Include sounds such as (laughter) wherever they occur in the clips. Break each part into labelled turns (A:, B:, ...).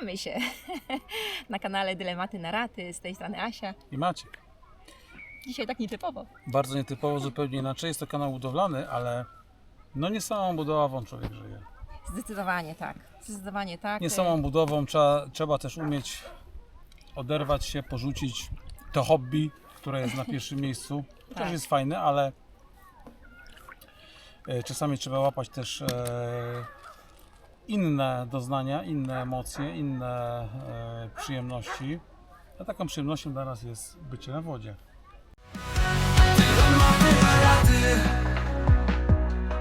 A: Witamy się (laughs) na kanale Dylematy na raty. Z tej strony Asia.
B: I Maciek.
A: Dzisiaj tak nietypowo.
B: Bardzo nietypowo, zupełnie inaczej. Jest to kanał budowlany, ale no nie samą budową człowiek żyje.
A: Zdecydowanie tak. Zdecydowanie tak.
B: Nie samą budową trzeba, trzeba też umieć oderwać się, porzucić to hobby, które jest na (laughs) pierwszym miejscu. To
A: Tak.
B: też jest fajne, ale e, czasami trzeba łapać też e, inne doznania, inne emocje, inne e, przyjemności. A taką przyjemnością dla nas jest bycie na wodzie.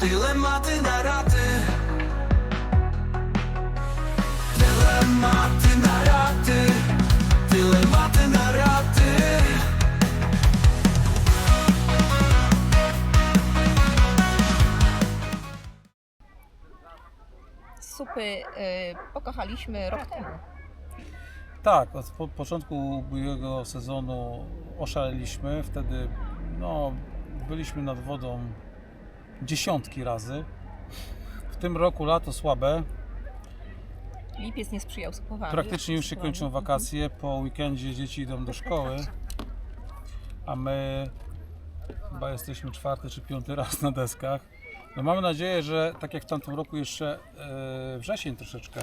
C: Dylematy na raty Dylematy na
A: Supy y, pokochaliśmy rok temu.
B: Tak, od po, początku ubiegłego sezonu oszaleliśmy. Wtedy no, byliśmy nad wodą dziesiątki razy. W tym roku lato słabe.
A: Lipiec nie sprzyjał supowaniu.
B: Praktycznie już się kończą wakacje. Po weekendzie dzieci idą do szkoły. A my chyba jesteśmy czwarty czy piąty raz na deskach. No mamy nadzieję, że tak jak w tamtym roku jeszcze e, wrzesień troszeczkę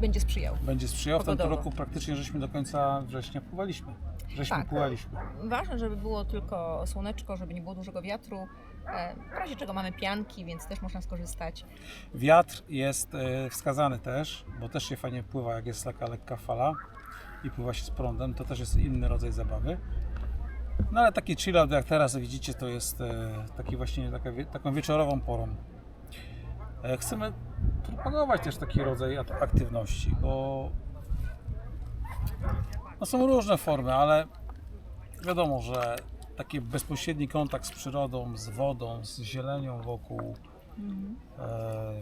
A: Będzie sprzyjał.
B: będzie sprzyjał. W tamtym roku praktycznie żeśmy do końca września pływaliśmy. Żeśmy
A: Tak.
B: pływaliśmy.
A: Ważne, żeby było tylko słoneczko, żeby nie było dużego wiatru. E, W razie czego mamy pianki, więc też można skorzystać.
B: Wiatr jest e, wskazany też, bo też się fajnie pływa, jak jest taka lekka fala i pływa się z prądem, to też jest inny rodzaj zabawy. No ale taki chill out jak teraz widzicie, to jest e, taki właśnie taka, taką wieczorową porą. E, Chcemy propagować też taki rodzaj aktywności, bo no są różne formy, ale wiadomo, że taki bezpośredni kontakt z przyrodą, z wodą, z zielenią wokół, E,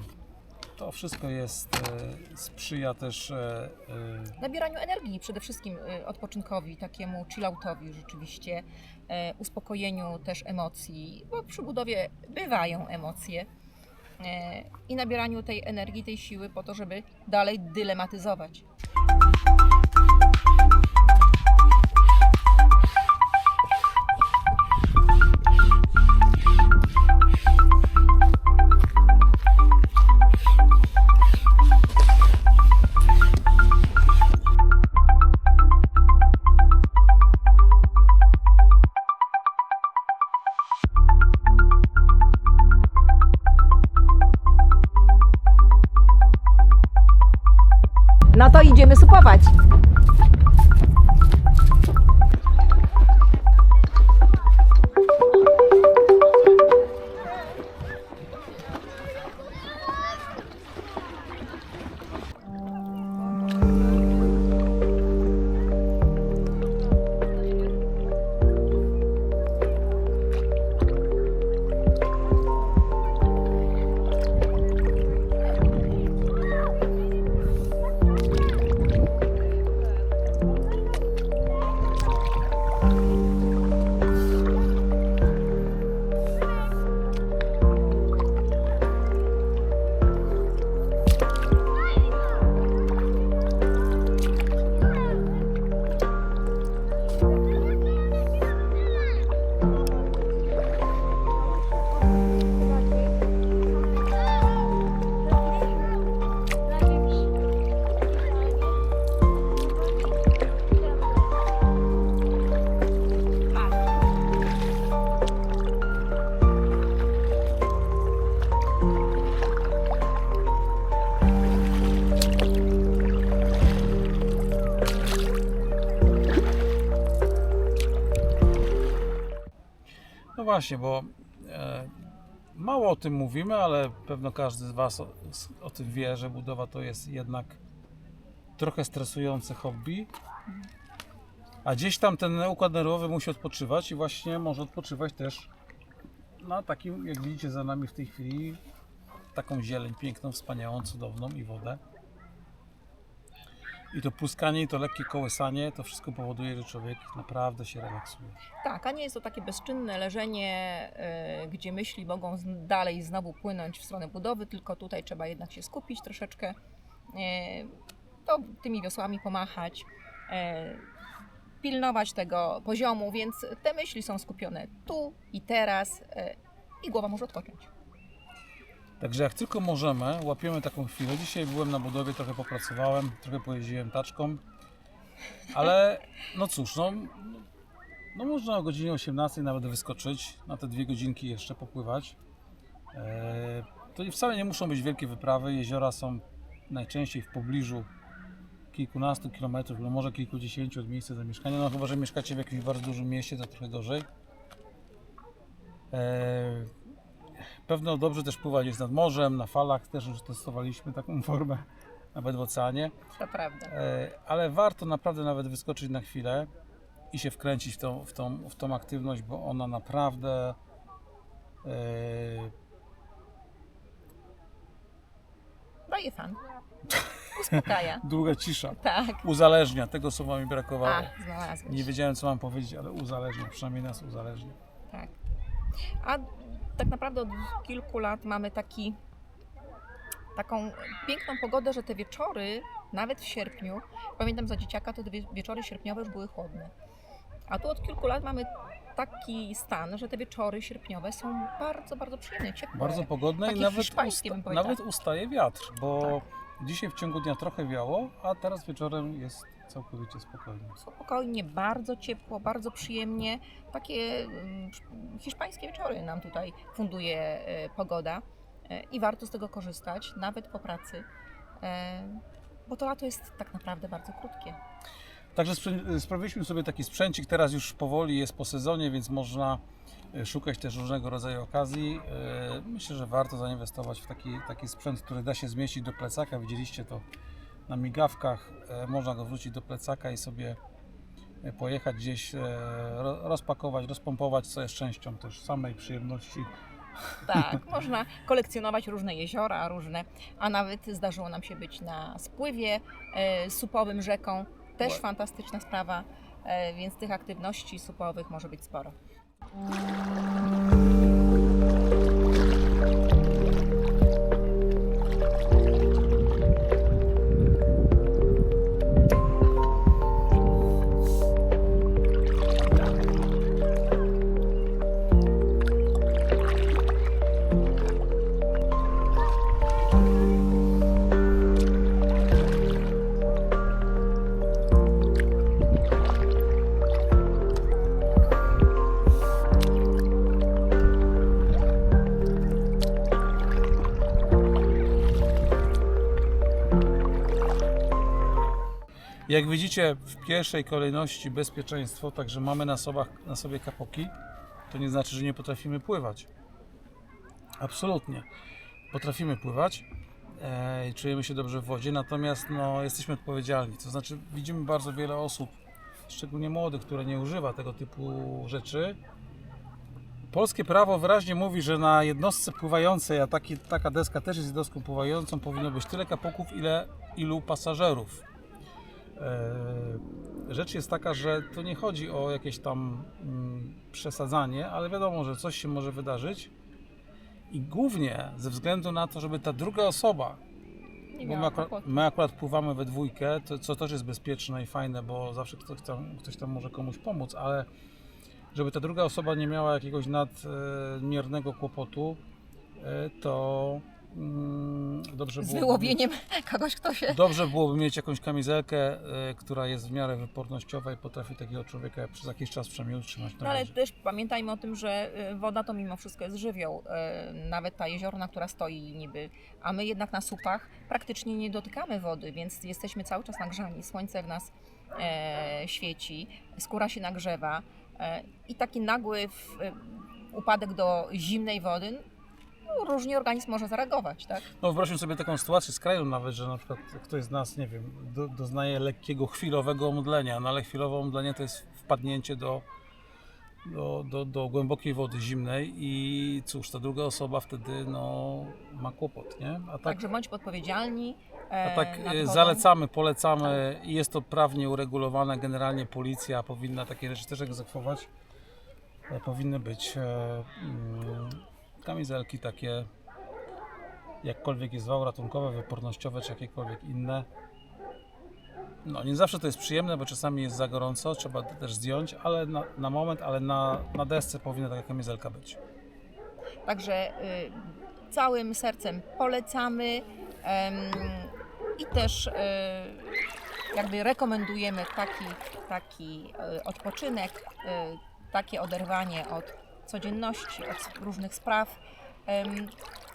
B: To wszystko jest, e, sprzyja też e, e,
A: Nabieraniu energii przede wszystkim odpoczynkowi, takiemu chilloutowi rzeczywiście, uspokojeniu też emocji, bo przy budowie bywają emocje i nabieraniu tej energii, tej siły po to, żeby dalej dylematyzować.
B: Właśnie, bo e, mało o tym mówimy, ale pewno każdy z Was o, o tym wie, że budowa to jest jednak trochę stresujące hobby. A gdzieś tam ten układ nerwowy musi odpoczywać i właśnie może odpoczywać też na takim, jak widzicie za nami w tej chwili, taką zieleń piękną, wspaniałą, cudowną i wodę. I to puskanie, i to lekkie kołysanie, to wszystko powoduje, że człowiek naprawdę się relaksuje.
A: Tak, a nie jest to takie bezczynne leżenie, y, gdzie myśli mogą z- dalej znowu płynąć w stronę budowy, tylko tutaj trzeba jednak się skupić troszeczkę, to tymi wiosłami pomachać, e, pilnować tego poziomu, więc te myśli są skupione tu i teraz i głowa może odpocząć.
B: Także jak tylko możemy, łapiemy taką chwilę. Dzisiaj byłem na budowie, trochę popracowałem, trochę pojeździłem taczką, ale no cóż, no, no można o godzinie 18 nawet wyskoczyć, na te dwie godzinki jeszcze popływać. Eee, to wcale nie muszą być wielkie wyprawy, jeziora są najczęściej w pobliżu kilkunastu kilometrów, lub może kilkudziesięciu od miejsca zamieszkania, no chyba, że mieszkacie w jakimś bardzo dużym mieście, to trochę gorzej. Pewno dobrze też pływać jest nad morzem, na falach też już testowaliśmy taką (laughs) formę, nawet w oceanie,
A: To prawda.
B: E, ale warto naprawdę nawet wyskoczyć na chwilę i się wkręcić w tą, w tą, w tą aktywność, bo ona naprawdę e,
A: Daje fan. Uspokaja. (laughs)
B: długa cisza,
A: Tak.
B: uzależnia, tego słowa mi brakowało.
A: A, znalazłeś.
B: Nie wiedziałem co mam powiedzieć, ale uzależnia, przynajmniej nas uzależnia.
A: Tak. A tak naprawdę od kilku lat mamy taki, taką piękną pogodę, że te wieczory, nawet w sierpniu, pamiętam za dzieciaka, to te wie- wieczory sierpniowe już były chłodne. A tu od kilku lat mamy taki stan, że te wieczory sierpniowe są bardzo, bardzo przyjemne, ciepłe.
B: Bardzo pogodne i nawet,
A: powiedziała.
B: nawet ustaje wiatr, bo dzisiaj w ciągu dnia trochę wiało, a teraz wieczorem jest całkowicie spokojnie.
A: Spokojnie, bardzo ciepło, bardzo przyjemnie. Takie mm, hiszpańskie wieczory nam tutaj funduje e, pogoda e, i warto z tego korzystać, nawet po pracy, e, bo to lato jest tak naprawdę bardzo krótkie.
B: Także sprawiliśmy sobie taki sprzęcik, teraz już powoli jest po sezonie, więc można szukać też różnego rodzaju okazji. Myślę, że warto zainwestować w taki, taki sprzęt, który da się zmieścić do plecaka. Widzieliście to na migawkach. E, Można go wrzucić do plecaka i sobie e, pojechać gdzieś, e, ro- rozpakować, rozpompować, co jest częścią też samej przyjemności.
A: Tak, (laughs) można kolekcjonować różne jeziora, różne, a nawet zdarzyło nam się być na spływie supowym rzeką. Też fantastyczna sprawa, więc tych aktywności supowych może być sporo.
B: Jak widzicie, w pierwszej kolejności bezpieczeństwo, także mamy na, sobach, na sobie kapoki, to nie znaczy, że nie potrafimy pływać. Absolutnie. Potrafimy pływać e, i czujemy się dobrze w wodzie, natomiast no, jesteśmy odpowiedzialni. To znaczy, widzimy bardzo wiele osób, szczególnie młodych, które nie używa tego typu rzeczy. Polskie prawo wyraźnie mówi, że na jednostce pływającej, a taki, taka deska też jest jednostką pływającą, powinno być tyle kapoków, ile ilu pasażerów. E, Rzecz jest taka, że to nie chodzi o jakieś tam mm, przesadzanie, ale wiadomo, że coś się może wydarzyć. I głównie ze względu na to, żeby ta druga osoba, bo my akurat, my akurat pływamy we dwójkę, to, co też jest bezpieczne i fajne, bo zawsze ktoś tam, ktoś tam może komuś pomóc, ale żeby ta druga osoba nie miała jakiegoś nadmiernego kłopotu, e, to dobrze
A: Z wyłowieniem (laughs) kogoś, kto się
B: Dobrze byłoby mieć jakąś kamizelkę, e, która jest w miarę wypornościowa i potrafi takiego człowieka przez jakiś czas przynajmniej utrzymać na
A: No ale też pamiętajmy o tym, że y, woda to mimo wszystko jest żywioł. y, Nawet ta jeziorna, która stoi niby, a my jednak na supach praktycznie nie dotykamy wody, więc jesteśmy cały czas nagrzani. Słońce w nas e, świeci, skóra się nagrzewa e, i taki nagły w, e, upadek do zimnej wody, różnie organizm może zareagować, tak?
B: No wyobraźmy sobie taką sytuację z kraju nawet, że na przykład ktoś z nas, nie wiem, do, doznaje lekkiego chwilowego omdlenia, no ale chwilowe omdlenie to jest wpadnięcie do, do, do, do głębokiej wody zimnej i cóż, ta druga osoba wtedy no, ma kłopot, nie? A tak,
A: Także bądź odpowiedzialni. e,
B: a tak
A: nad
B: e,
A: wodą.
B: zalecamy, polecamy i jest to prawnie uregulowane, generalnie policja powinna takie rzeczy też egzekwować. E, Powinny być e, mm, kamizelki takie jakkolwiek jest wał ratunkowe, wypornościowe czy jakiekolwiek inne. No nie zawsze to jest przyjemne, bo czasami jest za gorąco, trzeba też zdjąć, ale na, na moment, ale na, na desce powinna taka kamizelka być.
A: Także y, całym sercem polecamy i też y, jakby rekomendujemy taki, taki y, odpoczynek, y, takie oderwanie od codzienności, od różnych spraw.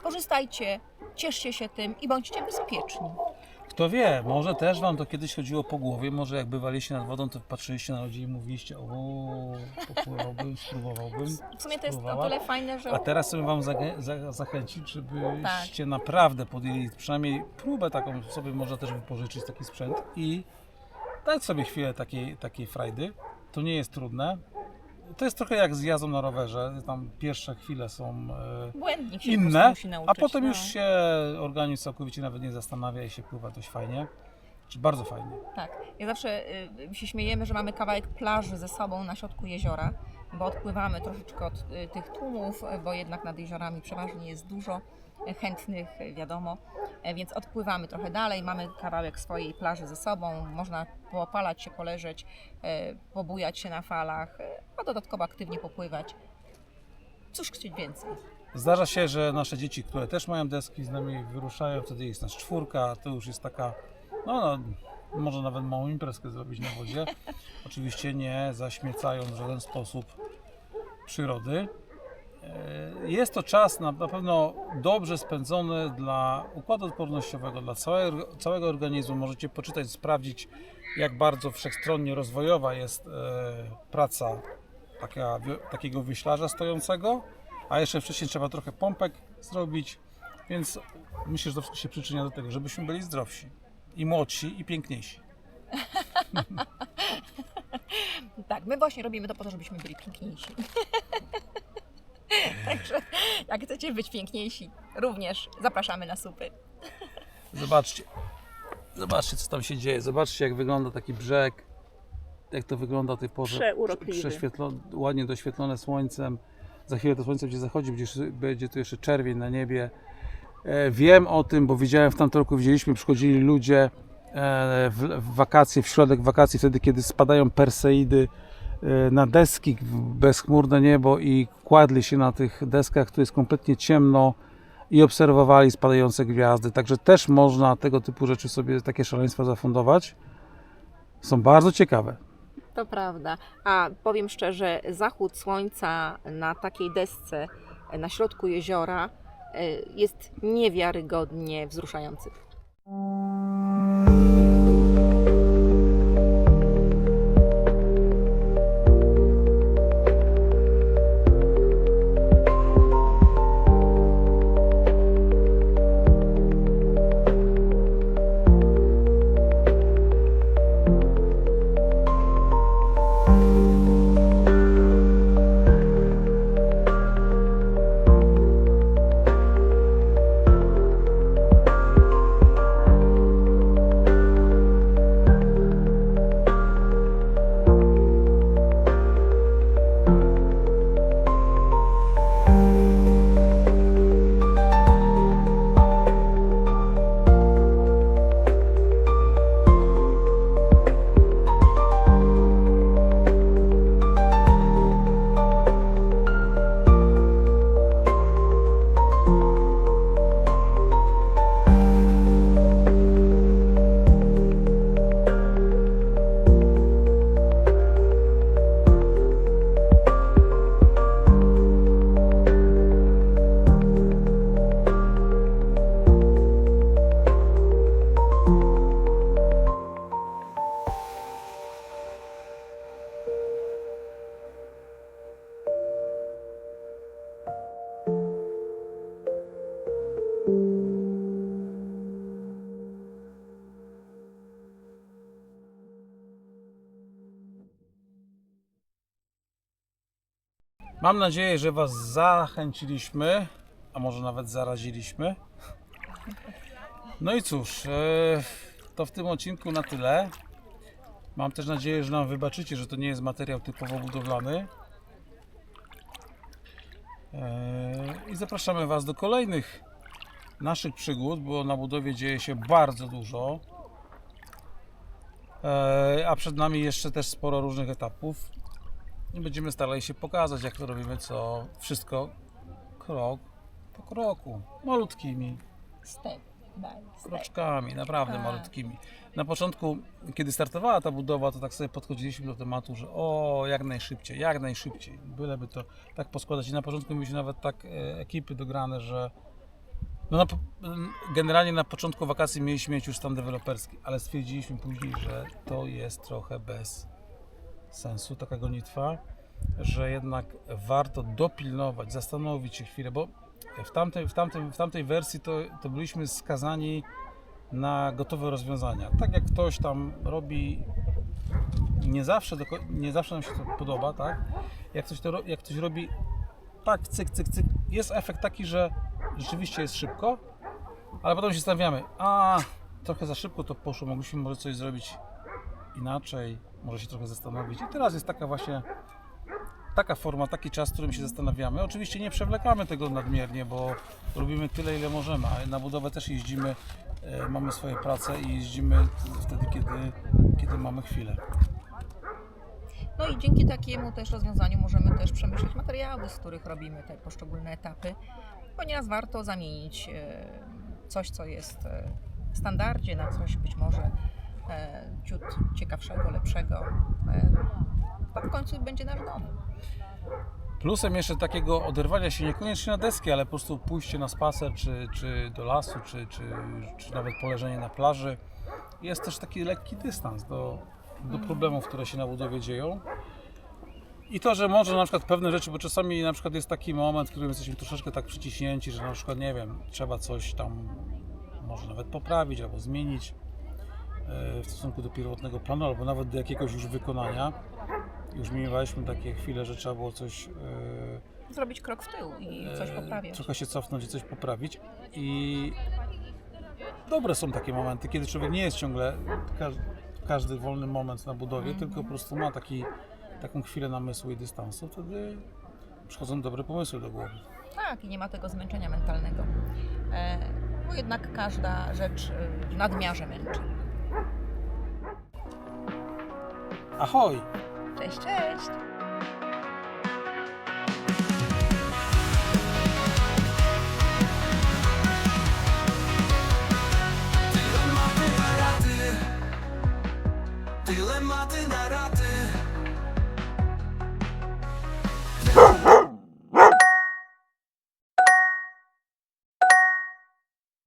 A: Korzystajcie, cieszcie się tym i bądźcie bezpieczni.
B: Kto wie, może też Wam to kiedyś chodziło po głowie, może jak bywaliście nad wodą, to patrzyliście na ludzi i mówiliście, o, popływałbym, spróbowałbym.
A: W sumie to jest o
B: spróbować.
A: tyle fajne, że
B: A teraz chcę Wam zagę- za- zachęcić, żebyście
A: Tak.
B: naprawdę podjęli przynajmniej próbę taką, sobie można też wypożyczyć taki sprzęt i dać sobie chwilę takiej, takiej frajdy. To nie jest trudne. To jest trochę jak z jazdą na rowerze. Tam pierwsze chwile są e,
A: błędnik się po prostu
B: inne,
A: musi nauczyć.
B: a potem
A: no.
B: już się organizm całkowicie nawet nie zastanawia i się pływa dość fajnie. Czy bardzo fajnie.
A: Tak. Ja zawsze y, się śmiejemy, że mamy kawałek plaży ze sobą na środku jeziora, bo odpływamy troszeczkę od y, tych tłumów, y, bo jednak nad jeziorami przeważnie jest dużo y, chętnych, wiadomo, E, więc odpływamy trochę dalej, mamy kawałek swojej plaży ze sobą, można poopalać się, poleżeć, e, pobujać się na falach, e, a dodatkowo aktywnie popływać. Cóż chcieć więcej?
B: Zdarza się, że nasze dzieci, które też mają deski, z nami wyruszają, wtedy jest nas czwórka, to już jest taka, no, no może nawet małą imprezkę zrobić na wodzie. (laughs) Oczywiście nie zaśmiecając w żaden sposób przyrody. E, Jest to czas na, pewno dobrze spędzony dla układu odpornościowego, dla całego, całego organizmu. Możecie poczytać, sprawdzić, jak bardzo wszechstronnie rozwojowa jest e, praca taka, takiego wyślarza stojącego, a jeszcze wcześniej trzeba trochę pompek zrobić, więc myślę, że to wszystko się przyczynia do tego, żebyśmy byli zdrowsi i młodsi i piękniejsi. (laughs)
A: Tak, my właśnie robimy to po to, żebyśmy byli piękniejsi. (laughs) Także jak chcecie być piękniejsi, również zapraszamy na supy.
B: Zobaczcie, zobaczcie co tam się dzieje, zobaczcie jak wygląda taki brzeg, jak to wygląda o tej porze,
A: Przeurokliwy.
B: prześwietlo, ładnie doświetlone słońcem. Za chwilę to słońce będzie zachodzić, będzie, będzie tu jeszcze czerwień na niebie. E, wiem o tym, bo widziałem w tamtym roku, widzieliśmy, przychodzili ludzie e, w, w wakacje, w środek wakacji, wtedy kiedy spadają perseidy na deski bezchmurne niebo i kładli się na tych deskach, tu jest kompletnie ciemno i obserwowali spadające gwiazdy. Także też można tego typu rzeczy sobie, takie szaleństwa zafundować. Są bardzo ciekawe.
A: To prawda. A powiem szczerze, zachód słońca na takiej desce na środku jeziora e, jest niewiarygodnie wzruszający.
B: Mam nadzieję, że Was zachęciliśmy, a może nawet zaraziliśmy. No i cóż, e, to w tym odcinku na tyle. Mam też nadzieję, że nam wybaczycie, że to nie jest materiał typowo budowlany. E, I zapraszamy Was do kolejnych naszych przygód, bo na budowie dzieje się bardzo dużo. E, A przed nami jeszcze też sporo różnych etapów. I będziemy starali się pokazać, jak to robimy, co wszystko krok po kroku, malutkimi
A: Step by step.
B: kroczkami, naprawdę
A: Tak.
B: malutkimi. Na początku, kiedy startowała ta budowa, to tak sobie podchodziliśmy do tematu, że o, jak najszybciej, jak najszybciej, byleby to tak poskładać. I na początku mieliśmy nawet tak e, ekipy dograne, że no na, generalnie na początku wakacji mieliśmy mieć już stan deweloperski, ale stwierdziliśmy później, że to jest trochę bez sensu, taka gonitwa, że jednak warto dopilnować, zastanowić się chwilę, bo w tamtej, w tamtej, w tamtej wersji to, to byliśmy skazani na gotowe rozwiązania. Tak jak ktoś tam robi, nie zawsze, nie zawsze nam się to podoba, tak? Jak ktoś, to, jak ktoś robi tak, cyk, cyk, cyk, jest efekt taki, że rzeczywiście jest szybko, ale potem się zastanawiamy, a trochę za szybko to poszło, mogliśmy może coś zrobić inaczej, może się trochę zastanowić. I teraz jest taka właśnie taka forma, taki czas, w którym się zastanawiamy. Oczywiście nie przewlekamy tego nadmiernie, bo robimy tyle, ile możemy, a na budowę też jeździmy, e, mamy swoje prace i jeździmy wtedy, kiedy, kiedy mamy chwilę.
A: No i dzięki takiemu też rozwiązaniu możemy też przemyśleć materiały, z których robimy te poszczególne etapy, ponieważ warto zamienić e, coś, co jest e, w standardzie, na coś być może ciut ciekawszego, lepszego. E, To w końcu będzie nasz dom.
B: Plusem jeszcze takiego oderwania się niekoniecznie na deski, ale po prostu pójście na spacer, czy, czy do lasu, czy, czy, czy nawet poleżenie na plaży, jest też taki lekki dystans do, do problemów, które się na budowie dzieją. I to, że może na przykład pewne rzeczy, bo czasami na przykład jest taki moment, w którym jesteśmy troszeczkę tak przyciśnięci, że na przykład, nie wiem, trzeba coś tam może nawet poprawić albo zmienić e, w stosunku do pierwotnego planu, albo nawet do jakiegoś już wykonania. Już miewaliśmy takie chwile, że trzeba było coś e,
A: Zrobić krok w tył i coś
B: e,
A: poprawiać.
B: trochę się cofnąć i coś poprawić. I dobre są takie momenty, kiedy człowiek nie jest ciągle każdy, każdy wolny moment na budowie,
A: Mhm.
B: tylko po prostu ma taki, taką chwilę namysłu i dystansu, wtedy przychodzą dobre pomysły do głowy.
A: Tak, i nie ma tego zmęczenia mentalnego. E, Bo jednak każda rzecz e, w nadmiarze męczy.
B: Ahoj!
A: Cześć, cześć!